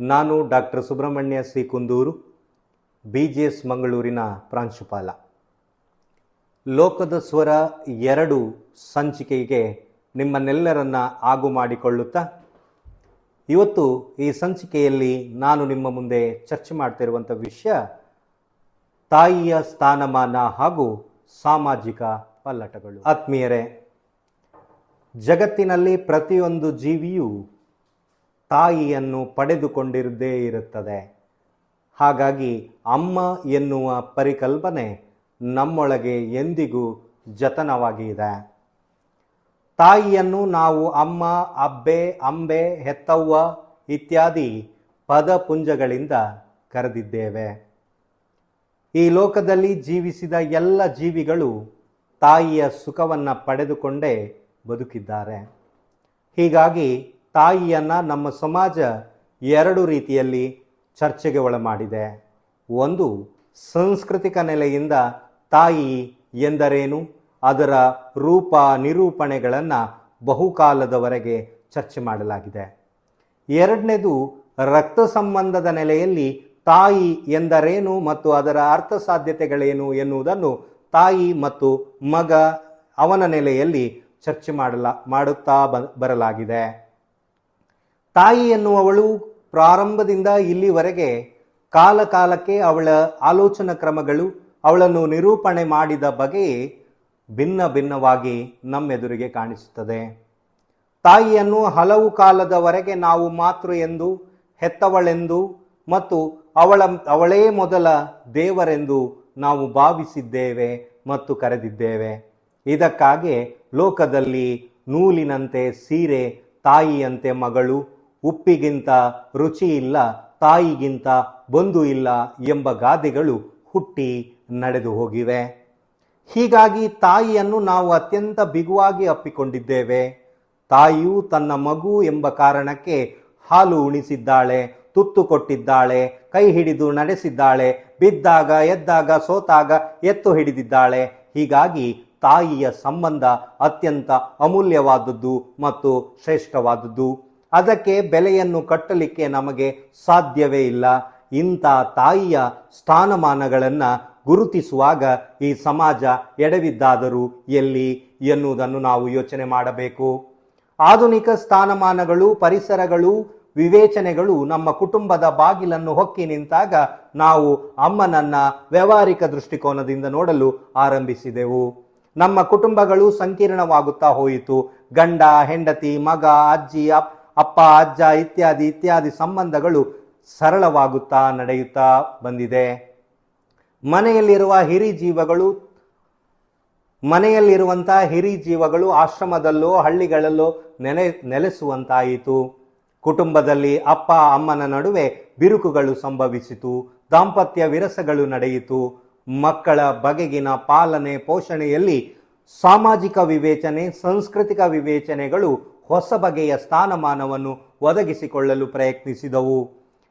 ನಾನು doctor Subrahmanya Kunduru B G S ಮಂಗಳೂರಿನ ಪ್ರಾಂಶುಪಾಲ. ಲೋಕದ ಸ್ವರ ಎರಡು ಸಂಚಿಕೆಗೆ ನಿಮ್ಮನ್ನೆಲ್ಲರನ್ನ ಆಗು ಮಾಡಿಕೊಳ್ಳುತ್ತಾ, ಇವತ್ತು ಈ ಸಂಚಿಕೆಯಲ್ಲಿ ನಾನು ನಿಮ್ಮ ಮುಂದೆ ಚರ್ಚೆ ಮಾಡ್ತಿರುವಂಥ ವಿಷಯ ತಾಯಿಯ ಸ್ಥಾನಮಾನ ಹಾಗೂ ಸಾಮಾಜಿಕ ಪಲ್ಲಟಗಳು. ಆತ್ಮೀಯರೇ, ಜಗತ್ತಿನಲ್ಲಿ ಪ್ರತಿಯೊಂದು ಜೀವಿಯೂ ತಾಯಿಯನ್ನು ಪಡೆದುಕೊಂಡಿರದೇ ಇರುತ್ತದೆ. ಹಾಗಾಗಿ ಅಮ್ಮ ಎನ್ನುವ ಪರಿಕಲ್ಪನೆ ನಮ್ಮೊಳಗೆ ಎಂದಿಗೂ ಜತನವಾಗಿದೆ. ತಾಯಿಯನ್ನು ನಾವು ಅಮ್ಮ, ಅಬ್ಬೆ, ಅಂಬೆ, ಹೆತ್ತವ್ವ ಇತ್ಯಾದಿ ಪದಪುಂಜಗಳಿಂದ ಕರೆದಿದ್ದೇವೆ. ಈ ಲೋಕದಲ್ಲಿ ಜೀವಿಸಿದ ಎಲ್ಲ ಜೀವಿಗಳು ತಾಯಿಯ ಸುಖವನ್ನು ಪಡೆದುಕೊಂಡೇ ಬದುಕಿದ್ದಾರೆ. ಹೀಗಾಗಿ ತಾಯಿಯನ್ನು ನಮ್ಮ ಸಮಾಜ ಎರಡು ರೀತಿಯಲ್ಲಿ ಚರ್ಚೆಗೆ ಒಳಮಾಡಿದೆ. ಒಂದು, ಸಾಂಸ್ಕೃತಿಕ ನೆಲೆಯಿಂದ ತಾಯಿ ಎಂದರೇನು? ಅದರ ರೂಪ ನಿರೂಪಣೆಗಳನ್ನು ಬಹುಕಾಲದವರೆಗೆ ಚರ್ಚೆ ಮಾಡಲಾಗಿದೆ. ಎರಡನೇದು, ರಕ್ತ ಸಂಬಂಧದ ನೆಲೆಯಲ್ಲಿ ತಾಯಿ ಎಂದರೇನು ಮತ್ತು ಅದರ ಅರ್ಥ ಸಾಧ್ಯತೆಗಳೇನು ಎನ್ನುವುದನ್ನು ತಾಯಿ ಮತ್ತು ಮಗ ಅವನ ನೆಲೆಯಲ್ಲಿ ಚರ್ಚೆ ಮಾಡಲ, ಮಾಡುತ್ತಾ ಬರಲಾಗಿದೆ. ತಾಯಿ ಎನ್ನುವವಳು ಪ್ರಾರಂಭದಿಂದ ಇಲ್ಲಿವರೆಗೆ ಕಾಲಕಾಲಕ್ಕೆ ಅವಳ ಆಲೋಚನಾ ಕ್ರಮಗಳು, ಅವಳನ್ನು ನಿರೂಪಣೆ ಮಾಡಿದ ಬಗೆಯೇ ಭಿನ್ನ ಭಿನ್ನವಾಗಿ ನಮ್ಮೆದುರಿಗೆ ಕಾಣಿಸುತ್ತದೆ. ತಾಯಿಯನ್ನು ಹಲವು ಕಾಲದವರೆಗೆ ನಾವು ಮಾತೃ ಎಂದು, ಹೆತ್ತವಳೆಂದು ಮತ್ತು ಅವಳ, ಅವಳೇ ಮೊದಲ ದೇವರೆಂದು ನಾವು ಭಾವಿಸಿದ್ದೇವೆ ಮತ್ತು ಕರೆದಿದ್ದೇವೆ. ಇದಕ್ಕಾಗಿ ಲೋಕದಲ್ಲಿ ನೂಲಿನಂತೆ ಸೀರೆ, ತಾಯಿಯಂತೆ ಮಗಳು ಉಪ್ಪಿಗಿಂತ ರುಚಿ ಇಲ್ಲ, ತಾಯಿಗಿಂತ ಬಂಧು ಇಲ್ಲ ಎಂಬ ಗಾದೆಗಳು ಹುಟ್ಟಿ ನಡೆದು ಹೋಗಿವೆ. ಹೀಗಾಗಿ ತಾಯಿಯನ್ನು ನಾವು ಅತ್ಯಂತ ಬಿಗುವಾಗಿ ಅಪ್ಪಿಕೊಂಡಿದ್ದೇವೆ. ತಾಯಿಯು ತನ್ನ ಮಗು ಎಂಬ ಕಾರಣಕ್ಕೆ ಹಾಲು ಉಣಿಸಿದ್ದಾಳೆ, ತುತ್ತು ಕೊಟ್ಟಿದ್ದಾಳೆ, ಕೈ ಹಿಡಿದು ನಡೆಸಿದ್ದಾಳೆ, ಬಿದ್ದಾಗ, ಎದ್ದಾಗ, ಸೋತಾಗ ಎತ್ತು ಹಿಡಿದಿದ್ದಾಳೆ. ಹೀಗಾಗಿ ತಾಯಿಯ ಸಂಬಂಧ ಅತ್ಯಂತ ಅಮೂಲ್ಯವಾದದ್ದು ಮತ್ತು ಶ್ರೇಷ್ಠವಾದದ್ದು. ಅದಕ್ಕೆ ಬೆಲೆಯನ್ನು ಕಟ್ಟಲಿಕ್ಕೆ ನಮಗೆ ಸಾಧ್ಯವೇ ಇಲ್ಲ. ಇಂಥ ತಾಯಿಯ ಸ್ಥಾನಮಾನಗಳನ್ನು ಗುರುತಿಸುವಾಗ ಈ ಸಮಾಜ ಎಡವಿದ್ದಾದರೂ ಎಲ್ಲಿ ಎನ್ನುವುದನ್ನು ನಾವು ಯೋಚನೆ ಮಾಡಬೇಕು. ಆಧುನಿಕ ಸ್ಥಾನಮಾನಗಳು, ಪರಿಸರಗಳು, ವಿವೇಚನೆಗಳು ನಮ್ಮ ಕುಟುಂಬದ ಬಾಗಿಲನ್ನು ಹೊಕ್ಕಿ ನಿಂತಾಗ ನಾವು ಅಮ್ಮನನ್ನ ವ್ಯವಹಾರಿಕ ದೃಷ್ಟಿಕೋನದಿಂದ ನೋಡಲು ಆರಂಭಿಸಿದೆವು. ನಮ್ಮ ಕುಟುಂಬಗಳು ಸಂಕೀರ್ಣವಾಗುತ್ತಾ ಹೋಯಿತು. ಗಂಡ, ಹೆಂಡತಿ, ಮಗ, ಅಜ್ಜಿ ಅಪ್- ಅಪ್ಪ, ಅಜ್ಜ ಇತ್ಯಾದಿ ಇತ್ಯಾದಿ ಸಂಬಂಧಗಳು ಸರಳವಾಗುತ್ತಾ ನಡೆಯುತ್ತಾ ಬಂದಿದೆ. ಮನೆಯಲ್ಲಿರುವ ಹಿರಿ ಜೀವಗಳು, ಮನೆಯಲ್ಲಿರುವಂತಹ ಹಿರಿ ಜೀವಗಳು ಆಶ್ರಮದಲ್ಲೋ, ಹಳ್ಳಿಗಳಲ್ಲೋ ನೆಲೆ, ನೆಲೆಸುವಂತಾಯಿತು. ಕುಟುಂಬದಲ್ಲಿ ಅಪ್ಪ, ಅಮ್ಮನ ನಡುವೆ ಬಿರುಕುಗಳು ಸಂಭವಿಸಿತು, ದಾಂಪತ್ಯ ವಿರಸಗಳು ನಡೆಯಿತು. ಮಕ್ಕಳ ಬಗೆಗಿನ ಪಾಲನೆ, ಪೋಷಣೆಯಲ್ಲಿ ಸಾಮಾಜಿಕ ವಿವೇಚನೆ, ಸಾಂಸ್ಕೃತಿಕ ವಿವೇಚನೆಗಳು ಹೊಸ ಬಗೆಯ ಸ್ಥಾನಮಾನವನ್ನು ಒದಗಿಸಿಕೊಳ್ಳಲು ಪ್ರಯತ್ನಿಸಿದವು.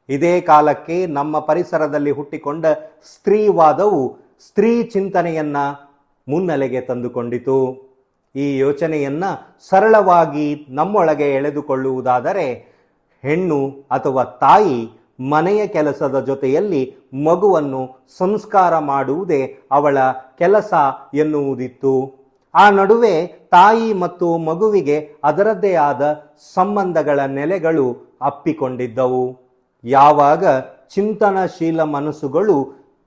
ಇದೇ ಕಾಲಕ್ಕೆ ನಮ್ಮ ಪರಿಸರದಲ್ಲಿ ಹುಟ್ಟಿಕೊಂಡ ಸ್ತ್ರೀವಾದವು ಸ್ತ್ರೀ ಚಿಂತನೆಯನ್ನ ಮುನ್ನೆಲೆಗೆ ತಂದುಕೊಂಡಿತು. ಈ ಯೋಚನೆಯನ್ನ ಸರಳವಾಗಿ ನಮ್ಮೊಳಗೆ ಎಳೆದುಕೊಳ್ಳುವುದಾದರೆ ಹೆಣ್ಣು ಅಥವಾ ತಾಯಿ ಮನೆಯ ಕೆಲಸದ ಜೊತೆಯಲ್ಲಿ ಮಗುವನ್ನು ಸಂಸ್ಕಾರ ಮಾಡುವುದೇ ಅವಳ ಕೆಲಸ ಎನ್ನುವುದಿತ್ತು. ಆ ನಡುವೆ ತಾಯಿ ಮತ್ತು ಮಗುವಿಗೆ ಅದರದ್ದೇ ಆದ ಸಂಬಂಧಗಳ ನೆಲೆಗಳು ಅಪ್ಪಿಕೊಂಡಿದ್ದವು. ಯಾವಾಗ ಚಿಂತನಶೀಲ ಮನಸ್ಸುಗಳು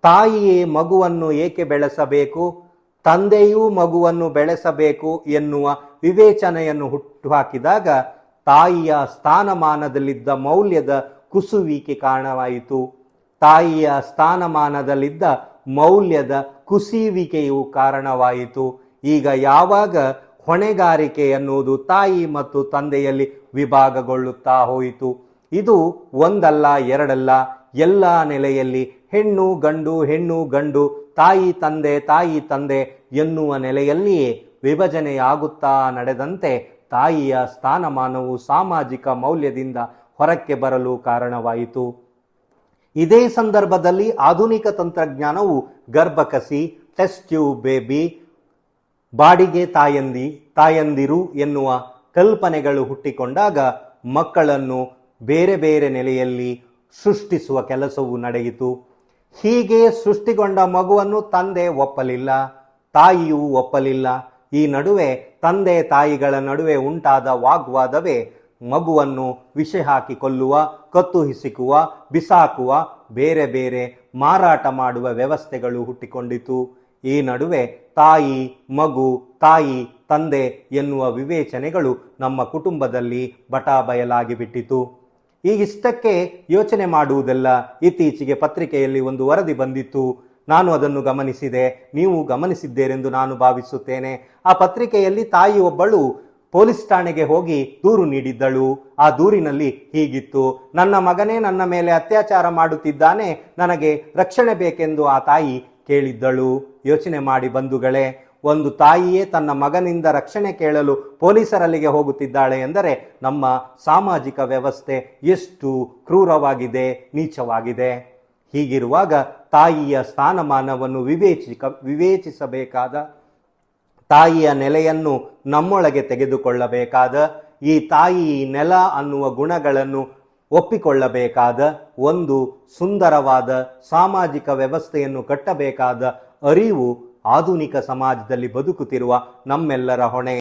ತಾಯಿಯೇ ಮಗುವನ್ನು ಏಕೆ ಬೆಳೆಸಬೇಕು, ತಂದೆಯೂ ಮಗುವನ್ನು ಬೆಳೆಸಬೇಕು ಎನ್ನುವ ವಿವೇಚನೆಯನ್ನು ಹುಟ್ಟುಹಾಕಿದಾಗ ತಾಯಿಯ ಸ್ಥಾನಮಾನದಲ್ಲಿದ್ದ ಮೌಲ್ಯದ ಕುಸುವಿಕೆ ಕಾರಣವಾಯಿತು. ತಾಯಿಯ ಸ್ಥಾನಮಾನದಲ್ಲಿದ್ದ ಮೌಲ್ಯದ ಕುಸಿಯುವಿಕೆಯು ಕಾರಣವಾಯಿತು. ಈಗ ಯಾವಾಗ ಹೊಣೆಗಾರಿಕೆ ಎನ್ನುವುದು ತಾಯಿ ಮತ್ತು ತಂದೆಯಲ್ಲಿ ವಿಭಾಗಗೊಳ್ಳುತ್ತಾ ಹೋಯಿತು? ಇದು ಒಂದಲ್ಲ, ಎರಡಲ್ಲ, ಎಲ್ಲ ನೆಲೆಯಲ್ಲಿ ಹೆಣ್ಣು, ಗಂಡು ಹೆಣ್ಣು, ಗಂಡು, ತಾಯಿ, ತಂದೆ ತಾಯಿ, ತಂದೆ ಎನ್ನುವ ನೆಲೆಯಲ್ಲಿಯೇ ವಿಭಜನೆಯಾಗುತ್ತಾ ನಡೆದಂತೆ ತಾಯಿಯ ಸ್ಥಾನಮಾನವು ಸಾಮಾಜಿಕ ಮೌಲ್ಯದಿಂದ ಹೊರಕ್ಕೆ ಬರಲು ಕಾರಣವಾಯಿತು. ಇದೇ ಸಂದರ್ಭದಲ್ಲಿ ಆಧುನಿಕ ತಂತ್ರಜ್ಞಾನವು ಗರ್ಭಕಸಿ, ಟೆಸ್ಟ್ ಟ್ಯೂಬ್ ಬೇಬಿ ಬಾಡಿಗೆ ತಾಯಂದಿ, ತಾಯಂದಿರು ಎನ್ನುವ ಕಲ್ಪನೆಗಳು ಹುಟ್ಟಿಕೊಂಡಾಗ ಮಕ್ಕಳನ್ನು ಬೇರೆ ಬೇರೆ ನೆಲೆಯಲ್ಲಿ ಸೃಷ್ಟಿಸುವ ಕೆಲಸವು ನಡೆಯಿತು. ಹೀಗೆ ಸೃಷ್ಟಿಗೊಂಡ ಮಗುವನ್ನು ತಂದೆ ಒಪ್ಪಲಿಲ್ಲ, ತಾಯಿಯೂ ಒಪ್ಪಲಿಲ್ಲ. ಈ ನಡುವೆ ತಂದೆ ತಾಯಿಗಳ ನಡುವೆ ಉಂಟಾದ ವಾಗ್ವಾದವೇ ಮಗುವನ್ನು ವಿಷ ಹಾಕಿ ಕೊಲ್ಲುವ ಕತ್ತು ಹಿಸಿಕುವ, ಬಿಸಾಕುವ, ಬೇರೆ ಬೇರೆ ಮಾರಾಟ ಮಾಡುವ ವ್ಯವಸ್ಥೆಗಳು ಹುಟ್ಟಿಕೊಂಡಿತು. ಈ ನಡುವೆ ತಾಯಿ, ಮಗು, ತಾಯಿ, ತಂದೆ ಎನ್ನುವ ವಿವೇಚನೆಗಳು ನಮ್ಮ ಕುಟುಂಬದಲ್ಲಿ ಬಟಾ ಬಯಲಾಗಿ ಬಿಟ್ಟಿತು. ಈಗಿಷ್ಟಕ್ಕೆ ಯೋಚನೆ ಮಾಡುವುದೆಲ್ಲ ಇತ್ತೀಚೆಗೆ ಪತ್ರಿಕೆಯಲ್ಲಿ ಒಂದು ವರದಿ ಬಂದಿತ್ತು. ನಾನು ಅದನ್ನು ಗಮನಿಸಿದೆ. ನೀವು ಗಮನಿಸಿದ್ದೇರೆಂದು ನಾನು ಭಾವಿಸುತ್ತೇನೆ. ಆ ಪತ್ರಿಕೆಯಲ್ಲಿ ತಾಯಿ ಒಬ್ಬಳು ಪೊಲೀಸ್ ಠಾಣೆಗೆ ಹೋಗಿ ದೂರು ನೀಡಿದ್ದಳು. ಆ ದೂರಿನಲ್ಲಿ ಹೀಗಿತ್ತು. ನನ್ನ ಮಗನೇ ನನ್ನ ಮೇಲೆ ಅತ್ಯಾಚಾರ ಮಾಡುತ್ತಿದ್ದಾನೆ. ನನಗೆ ರಕ್ಷಣೆ ಬೇಕೆಂದು ಆ ತಾಯಿ ಕೇಳಿದ್ದಳು. ಯೋಚನೆ ಮಾಡಿ ಬಂಧುಗಳೇ, ಒಂದು ತಾಯಿಯೇ ತನ್ನ ಮಗನಿಂದ ರಕ್ಷಣೆ ಕೇಳಲು ಪೊಲೀಸರಲ್ಲಿಗೆ ಹೋಗುತ್ತಿದ್ದಾಳೆ ಎಂದರೆ ನಮ್ಮ ಸಾಮಾಜಿಕ ವ್ಯವಸ್ಥೆ ಎಷ್ಟು ಕ್ರೂರವಾಗಿದೆ, ನೀಚವಾಗಿದೆ. ಹೀಗಿರುವಾಗ ತಾಯಿಯ ಸ್ಥಾನಮಾನವನ್ನು ವಿವೇಚಿಕ, ವಿವೇಚಿಸಬೇಕಾದ, ತಾಯಿಯ ನೆಲೆಯನ್ನು ನಮ್ಮೊಳಗೆ ತೆಗೆದುಕೊಳ್ಳಬೇಕಾದ, ಈ ತಾಯಿ ನೆಲ ಅನ್ನುವ ಗುಣಗಳನ್ನು ಒಪ್ಪಿಕೊಳ್ಳಬೇಕಾದ ಒಂದು ಸುಂದರವಾದ ಸಾಮಾಜಿಕ ವ್ಯವಸ್ಥೆಯನ್ನು ಕಟ್ಟಬೇಕಾದ ಅರಿವು ಆಧುನಿಕ ಸಮಾಜದಲ್ಲಿ ಬದುಕುತ್ತಿರುವ ನಮ್ಮೆಲ್ಲರ ಹೊಣೆ.